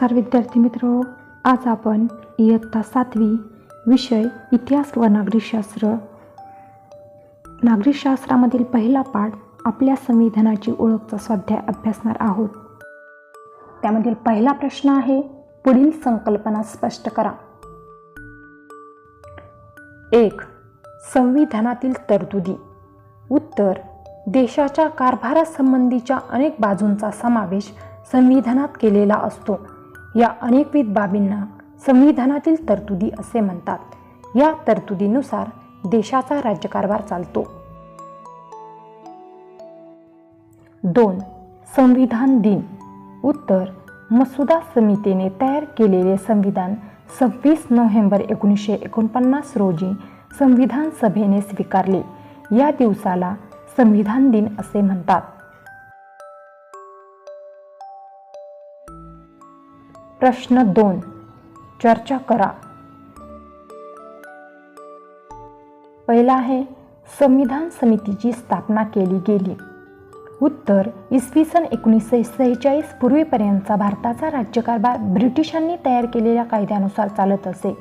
नमस्कार विद्यार्थी मित्र आज आपण इयत्ता सातवी विषय इतिहास व नागरिकशास्त्र नागरिकशास्त्रामधील पहिला पाठ आपल्या संविधानाची ओळखचा स्वाध्याय अभ्यासणार आहोत. त्यामधील पहिला प्रश्न आहे पुढील संकल्पना स्पष्ट करा. एक संविधानातील तरतुदी. उत्तर देशाच्या कारभारासंबंधीच्या अनेक बाजूंचा समावेश संविधानात केलेला असतो. या अनेकविध बाबींना संविधानातील तरतुदी असे म्हणतात. या तरतुदीनुसार देशाचा राज्यकारभार चालतो. दोन. संविधान दिन. उत्तर. मसुदा समितीने तयार केलेले संविधान सव्वीस नोव्हेंबर एकोणीसशे एकोणपन्नास रोजी संविधान सभेने स्वीकारले. या दिवसाला संविधान दिन असे म्हणतात. प्रश्न दोन. चर्चा करा. पहिला आहे संविधान समितीची स्थापना केली गेली. उत्तर इसवी सन एकोणीसशे सेहेचाळीस पूर्वीपर्यंतचा भारताचा राज्यकारभार ब्रिटिशांनी तयार केलेल्या कायद्यानुसार चालत असे.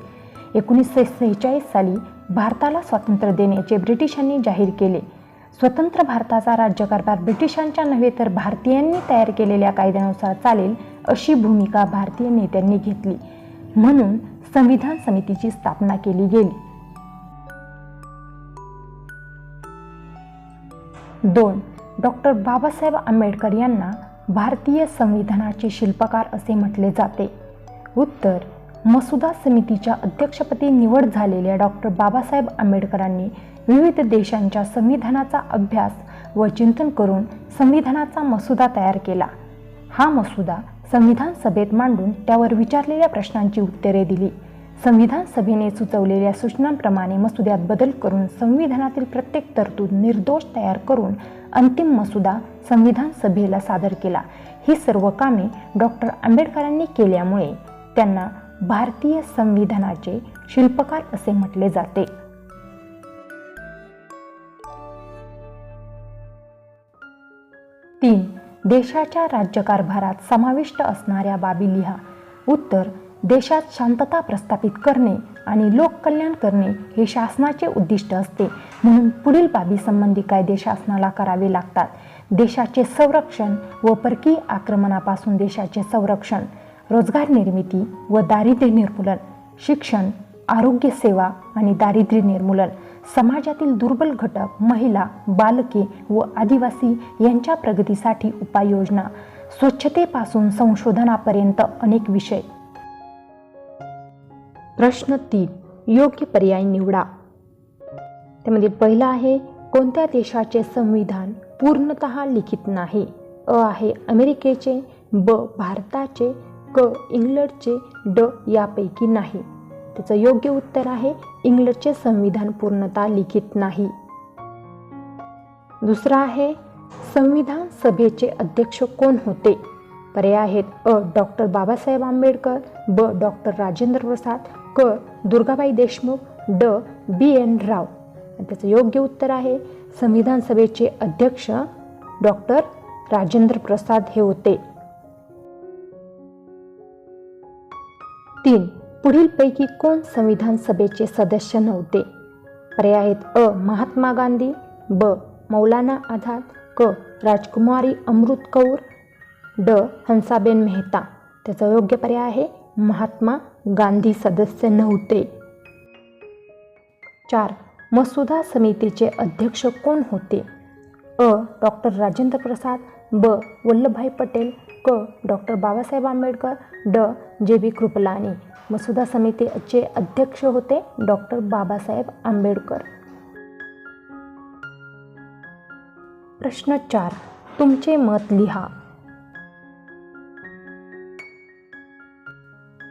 एकोणीसशे सेहेचाळीस साली भारताला स्वातंत्र्य देण्याचे ब्रिटिशांनी जाहीर केले. स्वतंत्र भारताचा राज्यकारभार ब्रिटिशांच्या नव्हे तर भारतीयांनी तयार केलेल्या कायद्यानुसार चालेल अशी भूमिका भारतीय नेत्यांनी घेतली. म्हणून संविधान समितीची स्थापना केली गेली. दोन. डॉक्टर बाबासाहेब आंबेडकर यांना भारतीय संविधानाचे शिल्पकार असे म्हटले जाते. उत्तर. मसुदा समितीच्या अध्यक्षपदी निवड झालेल्या डॉक्टर बाबासाहेब आंबेडकरांनी विविध देशांच्या संविधानाचा अभ्यास व चिंतन करून संविधानाचा मसुदा तयार केला. हा मसुदा संविधान सभेत मांडून त्यावर विचारलेल्या प्रश्नांची उत्तरे दिली. संविधान सभेने सुचवलेल्या सूचनांप्रमाणे मसुद्यात बदल करून संविधानातील प्रत्येक तरतूद निर्दोष तयार करून अंतिम मसुदा संविधान सभेला सादर केला. ही सर्व कामे डॉक्टर आंबेडकरांनी केल्यामुळे त्यांना भारतीय संविधानाचे शिल्पकार असे म्हटले जाते. तीन देशाच्या राज्यकारभारात समाविष्ट असणाऱ्या बाबी लिहा उत्तर देशात शांतता प्रस्थापित करणे आणि लोककल्याण करणे हे शासनाचे उद्दिष्ट असते. म्हणून पुढील बाबी संबंधी कायदे शासनाला करावे लागतात. देशाचे संरक्षण व परकीय आक्रमणापासून देशाचे संरक्षण. रोजगार निर्मिती व दारिद्र्य निर्मूलन शिक्षण आरोग्य सेवा आणि दारिद्र्य निर्मूलन समाजातील दुर्बल घटक महिला बालके व आदिवासी यांच्या प्रगतीसाठी उपाययोजना स्वच्छतेपासून संशोधनापर्यंत अनेक विषय. प्रश्न तीन योग्य पर्याय निवडा. त्यामध्ये पहिला आहे कोणत्या देशाचे संविधान पूर्णत लिखित नाही? अ आहे अमेरिकेचे ब भारताचे क इंग्लंडचे ड यापैकी नाही. त्याचं योग्य उत्तर आहे इंग्लंडचे संविधान पूर्णतः लिखित नाही. दुसरा आहे संविधान सभेचे अध्यक्ष कोण होते? पर्याय आहेत अ. डॉक्टर बाबासाहेब आंबेडकर ब. डॉक्टर राजेंद्र प्रसाद क. दुर्गाबाई देशमुख ड. बी. एन. राव. त्याचं योग्य उत्तर आहे संविधान सभेचे अध्यक्ष डॉक्टर राजेंद्र प्रसाद हे होते. तीन पुढीलपैकी कोण संविधान सभेचे सदस्य नव्हते? पर्याय आहेत अ. महात्मा गांधी ब. मौलाना आझाद क. राजकुमारी अमृत कौर ड. हंसाबेन मेहता. त्याचा योग्य पर्याय आहे महात्मा गांधी सदस्य नव्हते. चार. मसुदा समितीचे अध्यक्ष कोण होते? अ. डॉक्टर राजेंद्र प्रसाद ब. वल्लभभाई पटेल क. डॉक्टर बाबासाहेब आंबेडकर ड. जे बी कृपलानी. मसुदा समितीचे अध्यक्ष होते डॉक्टर बाबासाहेब आंबेडकर. प्रश्न चार. तुमचे मत लिहा.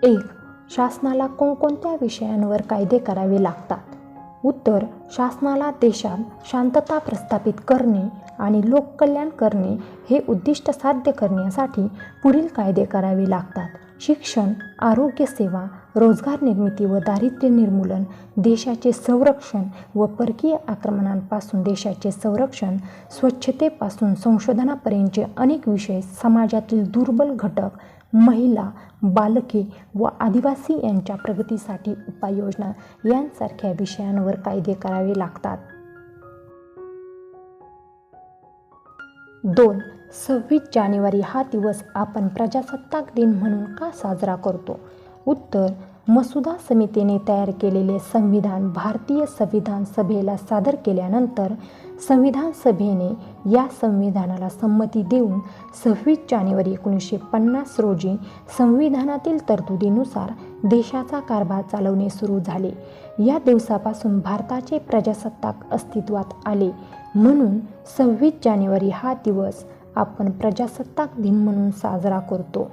एक. शासनाला कोणकोणत्या विषयांवर कायदे करावे लागतात? उत्तर. शासनाला देशात शांतता प्रस्थापित करणे आणि लोककल्याण करणे हे उद्दिष्ट साध्य करण्यासाठी पुढील कायदे करावे लागतात. शिक्षण आरोग्यसेवा रोजगार निर्मिती व दारिद्र्य निर्मूलन देशाचे संरक्षण व परकीय आक्रमणांपासून देशाचे संरक्षण स्वच्छतेपासून संशोधनापर्यंतचे अनेक विषय समाजातील दुर्बल घटक महिला बालके व आदिवासी यांच्या प्रगतीसाठी उपाययोजना यांसारख्या विषयांवर कायदे करावे लागतात. दोन सव्वीस जानेवारी हा दिवस आपण प्रजासत्ताक दिन म्हणून का साजरा करतो? उत्तर मसुदा समितीने तयार केलेले संविधान भारतीय संविधान सभेला सादर केल्यानंतर संविधान सभेने या संविधानाला संमती देऊन सव्वीस जानेवारी एकोणीसशे पन्नास रोजी संविधानातील तरतुदीनुसार देशाचा कारभार चालवणे सुरू झाले. या दिवसापासून भारताचे प्रजासत्ताक अस्तित्वात आले. म्हणून सव्वीस जानेवारी हा दिवस आपण प्रजासत्ताक दिन म्हणून साजरा करतो.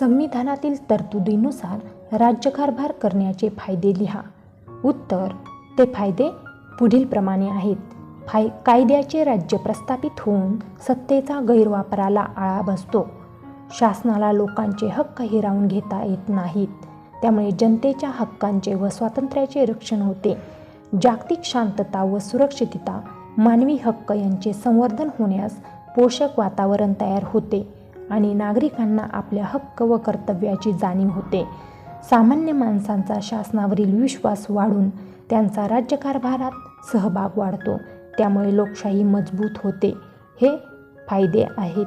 संविधानातील तरतुदीनुसार राज्यकारभार करण्याचे फायदे लिहा. उत्तर ते फायदे पुढीलप्रमाणे आहेत. फाय कायद्याचे राज्य प्रस्थापित होऊन सत्तेचा गैरवापराला आळा बसतो. शासनाला लोकांचे हक्क हिरावून घेता येत नाहीत. त्यामुळे जनतेच्या हक्कांचे व स्वातंत्र्याचे रक्षण होते. जागतिक शांतता व सुरक्षितता मानवी हक्क यांचे संवर्धन होण्यास पोषक वातावरण तयार होते आणि नागरिकांना आपल्या हक्क व कर्तव्याची जाणीव होते. सामान्य माणसांचा शासनावरील विश्वास वाढून त्यांचा राज्यकारभारात सहभाग वाढतो. त्यामुळे लोकशाही मजबूत होते. हे फायदे आहेत.